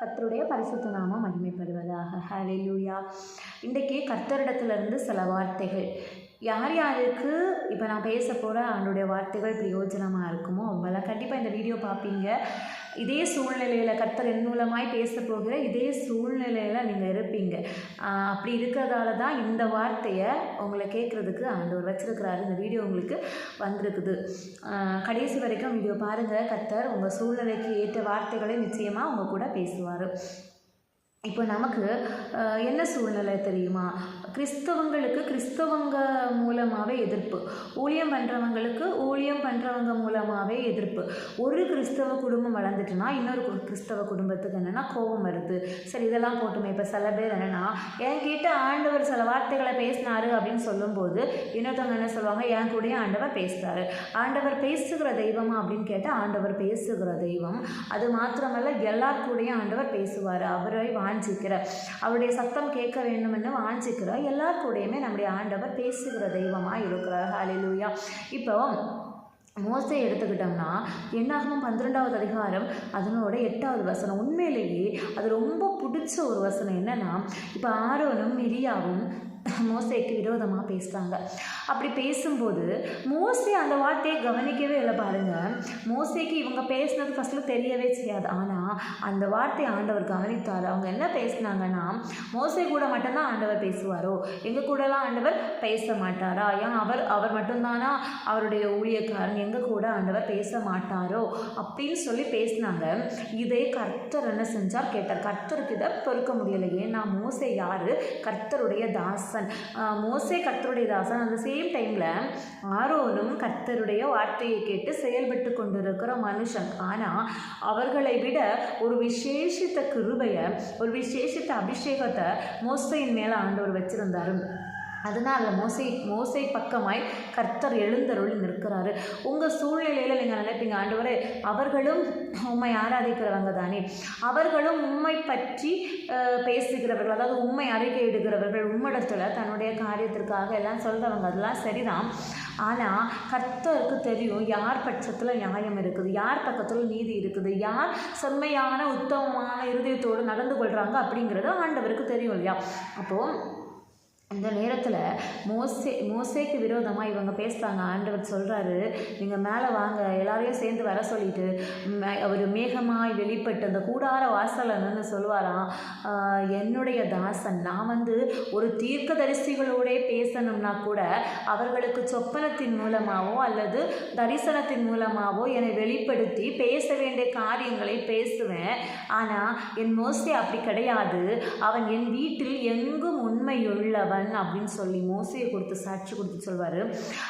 கர்த்தருடைய பரிசுத்த நாமம் மகிமைப்படுவதாக. யா இன்றைக்கே கர்த்தரிடத்திலிருந்து சில வார்த்தைகள். யார் யாருக்கு இப்போ நான் பேச போகிற அவனுடைய வார்த்தைகள் பிரயோஜனமாக இருக்குமோ? அவங்களாம் கண்டிப்பாக இந்த வீடியோ பார்ப்பீங்க இதே சூழ்நிலையில் கர்த்தர் என் மூலமாய் பேச போகிற இதே சூழ்நிலையில் நீங்கள் இருப்பீங்க. அப்படி இருக்கிறதால தான் இந்த வார்த்தையை உங்களை கேட்குறதுக்கு ஆண்டவர் வச்சுருக்கிறாரு. இந்த வீடியோ உங்களுக்கு வந்திருக்குது. கடைசி வரைக்கும் வீடியோ பாருங்கள் கர்த்தர் உங்கள் சூழ்நிலைக்கு ஏற்ற வார்த்தைகளை நிச்சயமாக உங்கள் கூட பேசுவார். இப்போ நமக்கு என்ன சூழ்நிலை தெரியுமா? கிறிஸ்தவங்களுக்கு கிறிஸ்தவங்க மூலமாகவே எதிர்ப்பு. ஊழியம் பண்ணுறவங்களுக்கு ஊழியம் பண்ணுறவங்க மூலமாகவே எதிர்ப்பு. ஒரு கிறிஸ்தவ குடும்பம் வளர்ந்துட்டுனா இன்னொரு கிறிஸ்தவ குடும்பத்துக்கு என்னென்னா கோபம் வருது. சரி இதெல்லாம் போட்டுமே இப்போ சில பேர் என்னென்னா என்கிட்ட ஆண்டவர் சில வார்த்தைகளை பேசினாரு அப்படின்னு சொல்லும்போது இன்னொருத்தவங்க என்ன சொல்லுவாங்க என் கூடயும் ஆண்டவர் பேசுகிறாரு ஆண்டவர் பேசுகிற தெய்வமா? அப்படின்னு கேட்டால் ஆண்டவர் பேசுகிற தெய்வம். அது மாத்திரமல்ல எல்லார் கூடயும் ஆண்டவர் பேசுவார். அவரை வாழ் வாஞ்சிக்கிற அவருடைய சத்தம் கேட்க வேண்டும் என்று வாஞ்சிக்கிற எல்லார் நம்முடைய ஆண்டவர் பேசுகிற தெய்வமாக இருக்கிறார். ஹாலிலூயா இப்போ மோசை எடுத்துக்கிட்டோம்னா என்னாகும்? பன்னிரெண்டாவது அதிகாரம் அதனோட எட்டாவது வசனம். உண்மையிலேயே அது ரொம்ப பிடிச்ச ஒரு வசனம் என்னென்னா இப்போ ஆரோனும் மிரியாவும் மோசைக்கு விரோதமாக பேசுகிறாங்க அப்படி பேசும்போது மோஸ்ட்லி அந்த வார்த்தையை கவனிக்கவே இல்லை பாருங்க. மோசைக்கு இவங்க பேசுனது ஃபஸ்ட்டில் தெரியவே செய்யாது. ஆனால் அந்த வார்த்தையை ஆண்டவர் கவனித்தார். அவங்க என்ன பேசுனாங்கன்னா மோசை கூட மட்டும்தான் ஆண்டவர் பேசுவாரோ? எங்கள் கூடலாம் ஆண்டவர் பேச மாட்டாரா ஏன் அவர் அவர் மட்டும்தானா அவருடைய ஊழியக்காரன்? எங்கள் கூட ஆண்டவர் பேச மாட்டாரோ அப்படின்னு சொல்லி பேசினாங்க. இதை கர்த்தர் என்ன செஞ்சார் கேட்டார். கர்த்தருக்கு இதை பொறுக்க முடியலை. நான் மோசை யார்? கர்த்தருடைய தாசன். மோசை மோசே கர்த்தருடைய தாசன். அந்த சேம் டைமில் ஆரோனும் கர்த்தருடைய வார்த்தையை கேட்டு செயல்பட்டு கொண்டிருக்கிற மனுஷன். ஆனால் அவர்களை விட ஒரு விசேஷித்த கிருபையை ஒரு விசேஷித்த அபிஷேகத்தை மோசையின் மேலே ஆண்டவர் வச்சிருந்தாரு. அதனால் மோசை மோசை பக்கமாய் கர்த்தர் எழுந்தருள் நிற்கிறாரு. உங்கள் சூழ்நிலையில் நீங்கள் நினைப்பீங்க ஆண்டவரே அவர்களும் உம்மை ஆராதிக்கிறவங்க தானே. அவர்களும் உண்மை பற்றி பேசுகிறவர்கள் அதாவது உண்மை அறிக்கை இடுகிறவர்கள் உம்மிடத்தில் தன்னுடைய காரியத்திற்காக எல்லாம் சொல்கிறவங்க அதெல்லாம் சரிதான். ஆனால் கர்த்தருக்கு தெரியும் யார் பட்சத்தில் நியாயம் இருக்குது யார் பக்கத்தில் நீதி இருக்குது யார் செம்மையான உத்தமமான இருதயத்தோடு நடந்து கொள்கிறாங்க அப்படிங்கிறது ஆண்டவருக்கு தெரியும் இல்லையா? அப்போது இந்த நேரத்தில் மோசே மோசேக்கு விரோதமாக இவங்க பேசுகிறாங்க ஆண்டவர் சொல்கிறாரு நீங்கள் மேலே வாங்க எல்லாரையும் சேர்ந்து வர சொல்லிட்டு மே- அவர் மேகமாய் வெளிப்பட்டு அந்த கூடார வாசல்ல நின்று சொல்லுவாராம் என்னுடைய தாசன் நான் வந்து ஒரு தீர்க்க தரிசிகளோடே பேசணும்னா கூட அவர்களுக்கு சொப்பனத்தின் மூலமாகவோ அல்லது தரிசனத்தின் மூலமாகவோ என்னை வெளிப்படுத்தி பேச வேண்டிய காரியங்களை பேசுவேன். ஆனால் என் மோசே அப்படி கிடையாது. அவன் என் வீட்டில் எங்கும் உண்மையுள்ளவன். அப்படின்னு சொல்லி மோசையை கொடுத்து சாட்சி கொடுத்து சொல்வார்.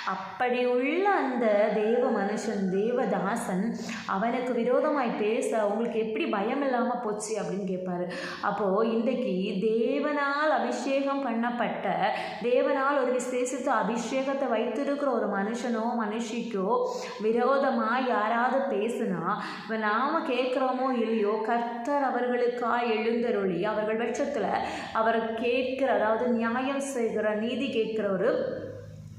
அப்படி உள்ள அந்த தேவ மனுஷன் தேவதாசன் அவனுக்கு விரோதமாய் பேச உங்களுக்கு எப்படி பயம் இல்லாமல் போச்சு அப்படின்னு கேட்பாரு அப்போது இன்றைக்கு தேவனால் அபிஷேகம் பண்ணப்பட்ட தேவனால் ஒரு விசேஷித்த அபிஷேகத்தை வைத்திருக்கிற ஒரு மனுஷனோ மனுஷிக்கோ விரோதமாக யாராவது பேசுனா இப்போ நாம் கேட்குறோமோ இல்லையோ கர்த்தர் அவர்களுக்காக எழுந்தருளி அவர்கள் பட்சத்தில் அவர் கேட்கிற அதாவது நியாயம் செய்கிற நீதி கேட்கிறவர்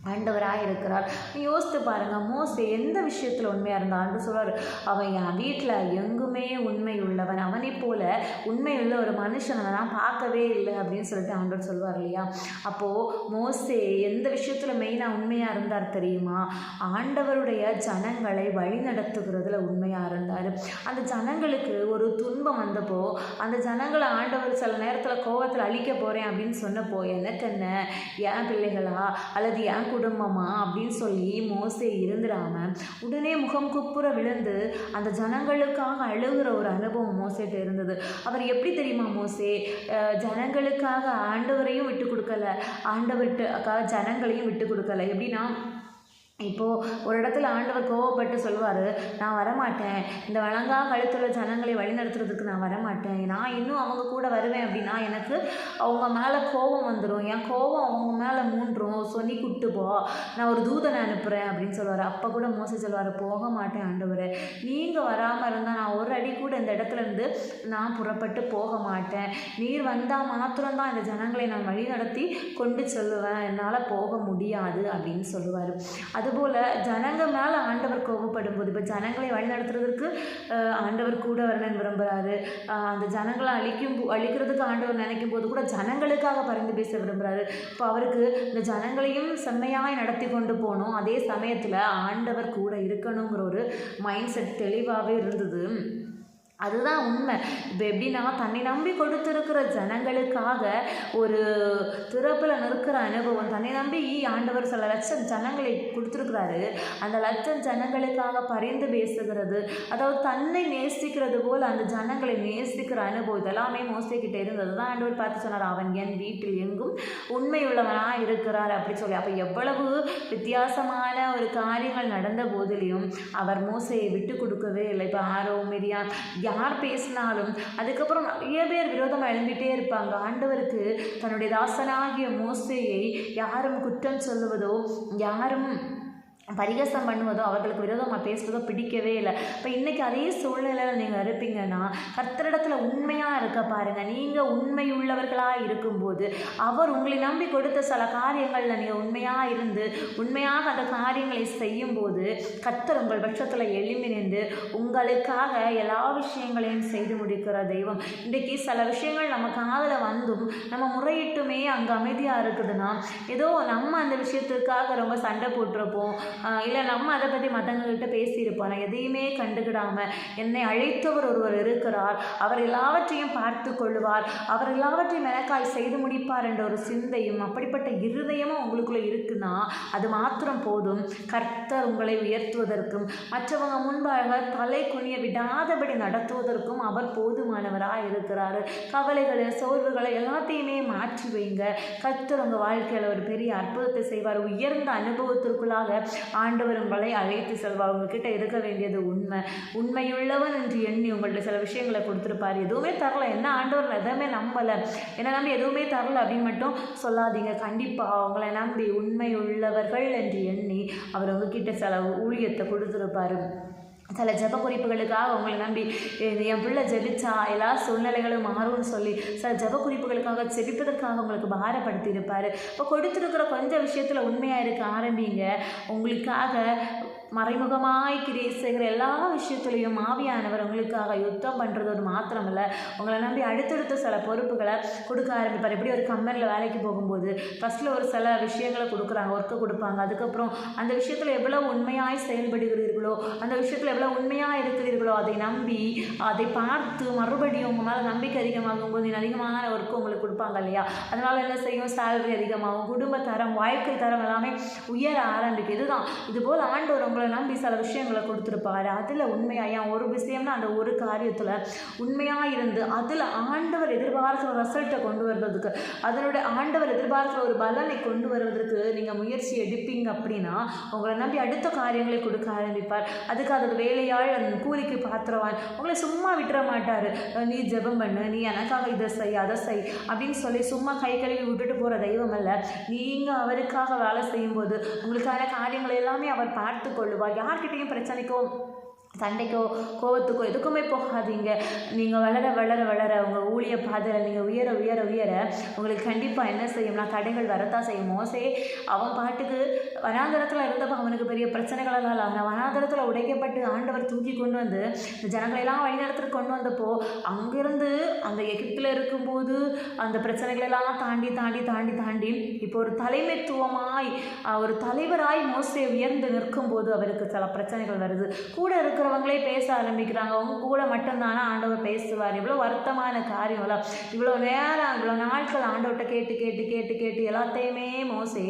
ஆண்டவராக இருக்கிறார். யோசித்து பாருங்கள் மோஸ்ட் எந்த விஷயத்தில் உண்மையாக இருந்தால் ஆண்டு சொல்றாரு அவன் என் வீட்டில் எங்குமே உண்மை உள்ளவன் அவனை போல உண்மை உள்ள ஒரு மனுஷனை நான் பார்க்கவே இல்லை அப்படின்னு சொல்லிட்டு ஆண்டவர் சொல்வார் இல்லையா? அப்போது மோஸ்டே எந்த விஷயத்தில் மெயினாக உண்மையாக இருந்தார் தெரியுமா? ஆண்டவருடைய ஜனங்களை வழி நடத்துகிறதுல உண்மையாக இருந்தார். அந்த ஜனங்களுக்கு ஒரு துன்பம் வந்தப்போ அந்த ஜனங்களை ஆண்டவர் சில நேரத்தில் கோவத்தில் அழிக்க போகிறேன் அப்படின்னு சொன்னப்போ எனக்கு என்ன? என் பிள்ளைகளா? அல்லது என் குடும்பமா அப்படின்னு சொல்லி மோசே இருந்துடாம உடனே முகம் குப்புற விழுந்து அந்த ஜனங்களுக்காக அழுகிற ஒரு அனுபவம் மோசேட்ட இருந்தது. அவர் எப்படி தெரியுமா மோசே? ஜனங்களுக்காக ஆண்டவரையும் விட்டு கொடுக்கல. ஆண்டவர்கிட்ட ஜனங்களையும் விட்டு கொடுக்கல. எப்படின்னா இப்போது ஒரு இடத்துல ஆண்டவர் கோவப்பட்டு சொல்லுவார் நான் வரமாட்டேன். இந்த வழங்கா கழுத்துள்ள ஜனங்களை வழிநடத்துறதுக்கு நான் வரமாட்டேன். நான் இன்னும் அவங்க கூட வருவேன் அப்படின்னா எனக்கு அவங்க மேலே கோபம் வந்துடும் என் கோபம் அவங்க மேலே மூன்றும். சொல்லி கூட்டு போ. நான் ஒரு தூதனை அனுப்புகிறேன் அப்படின்னு சொல்லுவார். அப்போ கூட மோச சொல்லுவார் போக மாட்டேன் ஆண்டவர். நீங்கள் வராமல் இருந்தால் நான் ஒரு அடி கூட இந்த இடத்துல இருந்து நான் புறப்பட்டு போக மாட்டேன். நீர் வந்தால் மாத்திரம்தான் இந்த ஜனங்களை நான் வழி நடத்தி கொண்டு செல்லுவேன். என்னால் போக முடியாது. அப்படின்னு சொல்லுவார். அது அதுபோல் ஜனங்க மேலே ஆண்டவர் கோபப்படும் போது இப்போ ஜனங்களை வழிநடத்துறதுக்கு ஆண்டவர் கூட வரணும்னு விரும்புகிறாரு அந்த ஜனங்களை அழிக்கும் போ- அழிக்கிறதுக்கு ஆண்டவர் நினைக்கும் போது கூட ஜனங்களுக்காக பரிந்து பேச விரும்புகிறாரு இப்போ அவருக்கு இந்த ஜனங்களையும் செம்மையாய் நடத்தி கொண்டு போகணும். அதே சமயத்தில் ஆண்டவர் கூட இருக்கணுங்கிற ஒரு மைண்ட் செட் தெளிவாகவே இருந்தது. அதுதான் உண்மை. இப்போ எப்படின்னா தன்னை நம்பி கொடுத்துருக்கிற ஜனங்களுக்காக ஒரு திறப்பில் நிற்கிற அனுபவம் தன்னை நம்பி ஆண்டவர் சில லட்சம் ஜனங்களை கொடுத்துருக்குறாரு. அந்த லட்சம் ஜனங்களுக்காக பரிந்து பேசுகிறது அதாவது தன்னை நேசிக்கிறது போல் அந்த ஜனங்களை நேசிக்கிற அனுபவம் இதெல்லாமே மோசிக்கிட்டே இருந்தது. தான் ஆண்டவர் பார்த்து சொன்னார் அவன் என் வீட்டில் எங்கும் உண்மை உள்ளவனாக இருக்கிறார் அப்படி சொல்லி. அப்போ எவ்வளவு வித்தியாசமான ஒரு காரியங்கள் நடந்த போதிலையும் அவர் மோசையை விட்டு கொடுக்கவே இல்லை. இப்போ ஆரோ மிரியான் யார் பேசினாலும் அதுக்கப்புறம் நிறைய பேர் விரோதமாக எழுந்துகிட்டே இருப்பாங்க. ஆண்டவருக்கு தன்னுடைய தாசனாகிய மோசையை யாரும் குற்றம் சொல்லுவதோ யாரும் பரிகாசம் பண்ணுவதோ அவர்களுக்கு விரோதமாக பேசுவதோ பிடிக்கவே இல்லை. இப்போ இன்றைக்கி அதே சூழ்நிலையில் நீங்கள் இருப்பீங்கன்னா கர்த்தரிடத்துல உண்மையாக இருக்க பாருங்கள் நீங்கள் உண்மையுள்ளவர்களாக இருக்கும்போது அவர் உங்களை நம்பி கொடுத்த சில காரியங்களில் நீங்கள் உண்மையாக இருந்து உண்மையாக அந்த காரியங்களை செய்யும்போது கர்த்தர் உங்கள் பட்சத்தில் எழும்பி நின்று உங்களுக்காக எல்லா விஷயங்களையும் செய்து முடிக்கிற தெய்வம். இன்றைக்கி சில விஷயங்கள் நம்ம காதில் வந்தும் நம்ம முறையிட்டுமே அங்கே அமைதியாக இருக்குதுன்னா ஏதோ நம்ம அந்த விஷயத்துக்காக ரொம்ப சண்டை போட்டிருப்போம். இல்லை நம்ம அதை பற்றி மற்றவங்கக்கிட்ட பேசியிருப்போம். நான் எதையுமே கண்டுக்கிடாமல் என்னை அழைத்தவர் ஒருவர் இருக்கிறார். அவர் எல்லாவற்றையும் பார்த்து கொள்வார். அவர் எல்லாவற்றையும் எனக்காய் செய்து முடிப்பார் என்ற ஒரு சிந்தையும் அப்படிப்பட்ட இருதயமும் உங்களுக்குள்ளே இருக்குன்னா அது மாத்திரம் போதும். கர்த்தர் உங்களை உயர்த்துவதற்கும் மற்றவங்க முன்பாக தலை குனிய விடாதபடி நடத்துவதற்கும் அவர் போதுமானவராக இருக்கிறார். கவலைகளை சோர்வுகளை எல்லாத்தையுமே மாற்றி வைங்க. கர்த்தர் உங்கள் வாழ்க்கையில் ஒரு பெரிய அற்புதத்தை செய்வார். உயர்ந்த அனுபவத்திற்குள்ளாக ஆண்டவர் உங்களை அழைத்து செல்வா. உங்ககிட்ட இருக்க வேண்டியது உண்மை. உண்மையுள்ளவன் என்று எண்ணி உங்கள்ட்ட சில விஷயங்களை கொடுத்துருப்பார். எதுவுமே தரல. என்ன ஆண்டவர் எதுவுமே நம்பலை. என்ன நம்பி எதுவுமே தரல அப்படின்னு மட்டும் சொல்லாதீங்க. கண்டிப்பாக அவங்களை நம்பி உண்மை உள்ளவர்கள் என்று எண்ணி அவர் உங்ககிட்ட சில ஊழியத்தை கொடுத்துருப்பாரு. சில ஜெப குறிப்புகளுக்காக உங்களை நம்பி என் பிள்ளை ஜெபிச்சா எல்லா சூழ்நிலைகளும் மாறும்னு சொல்லி சில ஜெப குறிப்புகளுக்காக ஜெபிப்பதற்காக உங்களுக்கு பாரப்படுத்தி இருப்பார் இப்போ கொடுத்துருக்கிற கொஞ்சம் விஷயத்தில் உண்மையாக இருக்க ஆரம்பிங்க. உங்களுக்காக மறைமுகமாய் கிரியை செய்கிற எல்லா விஷயத்துலையும் ஆவியானவர் உங்களுக்காக யுத்தம் பண்ணுறது மாத்திரமல்ல உங்களை நம்பி அடுத்தடுத்த சில பொறுப்புகளை கொடுக்க ஆரம்பிப்பார். எப்படி ஒரு கம்பெனியில் வேலைக்கு போகும்போது ஃபஸ்ட்டில் ஒரு சில விஷயங்களை கொடுக்குறாங்க ஒர்க்கு கொடுப்பாங்க. அதுக்கப்புறம் அந்த விஷயத்தில் எவ்வளோ உண்மையாய் செயல்படுகிறீர்களோ அந்த விஷயத்தில் எவ்வளோ உண்மையாக இருக்கிறீர்களோ அதை நம்பி அதை பார்த்து மறுபடியும் உங்கள் மேலே நம்பிக்கை அதிகமாகும் போது இன்னும் அதிகமான ஒர்க்கு உங்களுக்கு கொடுப்பாங்க இல்லையா? அதனால் என்ன செய்யும்? சேலரி அதிகமாகும் குடும்ப தரம் வாழ்க்கை தரம் எல்லாமே உயர ஆரம்பிக்கும். இதுதான். இதுபோல் ஆண்டவர் ஒரு நம்பி சில விஷயங்களை கொடுத்துருப்பாரு. அதில் உண்மையாக ஏன் ஒரு விஷயம்னா அந்த ஒரு காரியத்தில் உண்மையாக இருந்து அதில் ஆண்டவர் எதிர்பார்க்கிற ரிசல்ட்டை கொண்டு வர்றதுக்கு அதனுடைய ஆண்டவர் எதிர்பார்க்கிற ஒரு பலனை கொண்டு வருவதற்கு நீங்கள் முயற்சி எடுப்பீங்க அப்படின்னா உங்களை நம்பி அடுத்த காரியங்களை கொடுக்க ஆரம்பிப்பார். அதுக்கு அது வேலையாள் அந்த கூலிக்கு பாத்திரவான் உங்களை சும்மா விட்டுற மாட்டார். நீ ஜெபம் பண்ணு நீ எனக்காக இதை செய் அதை செய் அப்படின்னு சொல்லி சும்மா கை கழுவி விட்டுட்டு போகிற தெய்வம் அல்ல. நீங்கள் அவருக்காக வேலை செய்யும்போது உங்களுக்கான காரியங்களை எல்லாமே அவர் பார்த்து கொள்ளுவார் யார்கிட்டையும் பிரச்சனைக்கும் சண்டைக்கோ கோபத்துக்கோ எதுக்குமே போகாதீங்க. நீங்கள் வளர வளர வளர உங்கள் ஊழிய பாதையில் நீங்கள் உயர உயர உயர உங்களுக்கு கண்டிப்பாக என்ன செய்யும்னா தடைகள் வரத்தான் செய்யும். மோசே அவன் பாட்டுக்கு வனாந்தரத்தில் இருந்தப்போ அவனுக்கு பெரிய பிரச்சனைகளெல்லாம் இல்லை அவனை வனாந்தரத்தில் உடைக்கப்பட்டு ஆண்டவர் தூக்கி கொண்டு வந்து இந்த ஜனங்களெல்லாம் வழிநடத்துட்டு கொண்டு வந்தப்போ அங்கேருந்து அந்த எகிப்தில் இருக்கும்போது அந்த பிரச்சனைகளெல்லாம் தாண்டி தாண்டி தாண்டி தாண்டி இப்போ ஒரு தலைமைத்துவமாய் ஒரு தலைவராய் மோசே உயர்ந்து நிற்கும்போது அவருக்கு சில பிரச்சனைகள் வருது. கூட இருக்கிற அவங்களே பேச ஆரம்பிக்கிறாங்க. அவங்க கூட மட்டும்தானா ஆண்டவர் பேசுவார்? இவ்வளோ வருத்தமான காரியங்களா இவ்வளோ நேரம் இவ்வளோ நாட்கள் ஆண்டவர்கிட்ட கேட்டு கேட்டு கேட்டு கேட்டு எல்லாத்தையுமே மோசே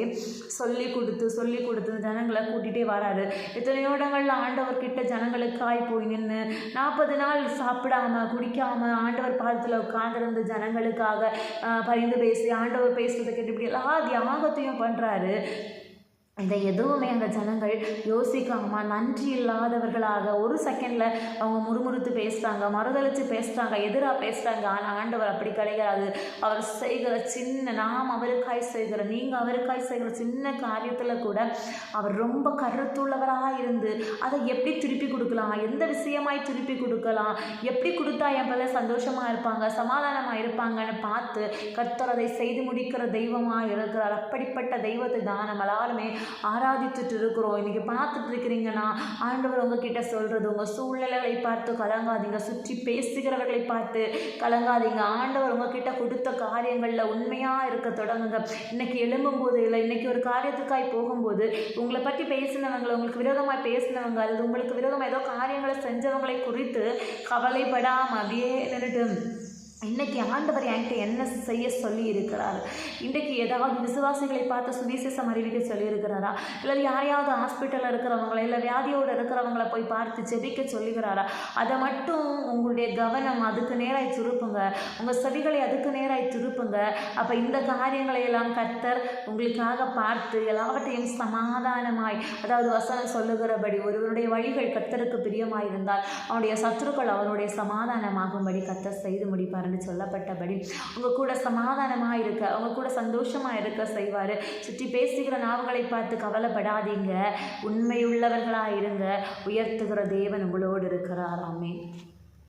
சொல்லி கொடுத்து சொல்லி கொடுத்து ஜனங்களை கூட்டிகிட்டே வராரு. எத்தனையோ இடங்களில் ஆண்டவர்கிட்ட ஜனங்களுக்காய் போய் நின்று நாற்பது நாள் சாப்பிடாம குடிக்காம ஆண்டவர் பாதத்தில் உட்கார்ந்திருந்து ஜனங்களுக்காக ஆஹ், பரிந்து பேசி ஆண்டவர் பேசுறதை கேட்டு இப்படி எல்லா தியாகத்தையும் பண்ணுறாரு இதை எதுவுமே அந்த ஜனங்கள் யோசிக்காம நன்றி இல்லாதவர்களாக ஒரு செகண்டில் அவங்க முறுமுறுத்து பேசுகிறாங்க மறுதளித்து பேசுகிறாங்க எதிராக பேசுகிறாங்க ஆனால் ஆண்டவர் அப்படி கிடையாது. அவர் செய்கிற சின்ன நாம் அவருக்காய் செய்கிற நீங்கள் அவருக்காய் செய்கிற சின்ன காரியத்தில் கூட அவர் ரொம்ப கருத்துள்ளவராக இருந்து அதை எப்படி திருப்பி கொடுக்கலாம்? எந்த விஷயமாய் திருப்பி கொடுக்கலாம்? எப்படி கொடுத்தா என் பிள்ளை சந்தோஷமாக இருப்பாங்க சமாதானமாக இருப்பாங்கன்னு பார்த்து கர்த்தர் அதை செய்து முடிக்கிற தெய்வமாக இருக்கிறார். அப்படிப்பட்ட தெய்வத்தை தான் நம்ம ஆராதித்துட்டு ஆராதிச்சுட்டு இருக்கிறோம் இன்றைக்கி பார்த்துட்டு இருக்கிறீங்கன்னா ஆண்டவர் உங்ககிட்ட சொல்கிறது உங்கள் சூழ்நிலைகளை பார்த்து கலங்காதீங்க. சுற்றி பேசுகிறவர்களை பார்த்து கலங்காதீங்க. ஆண்டவர் உங்ககிட்ட கொடுத்த காரியங்களில் உண்மையாக இருக்க தொடங்குங்க. இன்னைக்கு எழும்பும்போது இல்லை இன்னைக்கு ஒரு காரியத்துக்காய் போகும்போது உங்களை பற்றி பேசினவங்களை உங்களுக்கு விரோதமாக பேசினவங்க அல்லது உங்களுக்கு விரோதமாக ஏதோ காரியங்களை செஞ்சவங்களை குறித்து கவலைப்படாமல் அப்படியே நின்றுட்டு இன்னைக்கு ஆண்டவர் என்கிட்ட என்ன செய்ய சொல்லி இருக்கிறார் இன்றைக்கு ஏதாவது விசுவாசிகளை பார்த்து சுவிசேஷம் அறிவிக்க சொல்லியிருக்கிறாரா? இல்லை யாரையாவது ஹாஸ்பிட்டலில் இருக்கிறவங்கள இல்லை வியாதியோடு இருக்கிறவங்கள போய் பார்த்து ஜெபிக்க சொல்லுகிறாரா அதை மட்டும் உங்களுடைய கவனம் அதுக்கு நேராய் திருப்புங்க. உங்கள் செவிகளை அதுக்கு நேராய் திருப்புங்க. அப்போ இந்த காரியங்களை எல்லாம் கர்த்தர் உங்களுக்காக பார்த்து எல்லாவற்றையும் சமாதானமாய் அதாவது வசனம் சொல்லுகிறபடி ஒருவருடைய வழிகள் கர்த்தருக்கு பிரியமாயிருந்தால் அவனுடைய சத்துருக்கள் அவனுடைய சமாதானமாகும்படி கர்த்தர் செய்து முடிப்பார் முடிப்பார்னு சொல்லப்பட்டபடி உங்கள் கூட சமாதானமாக இருக்க அவங்க கூட சந்தோஷமாக இருக்க செய்வார். சுற்றி பேசுகிற நாவுகளை பார்த்து கவலைப்படாதீங்க. உண்மையுள்ளவர்களாக இருங்க. உயர்த்துகிற தேவன் உங்களோடு இருக்கிறார். ஆமென்.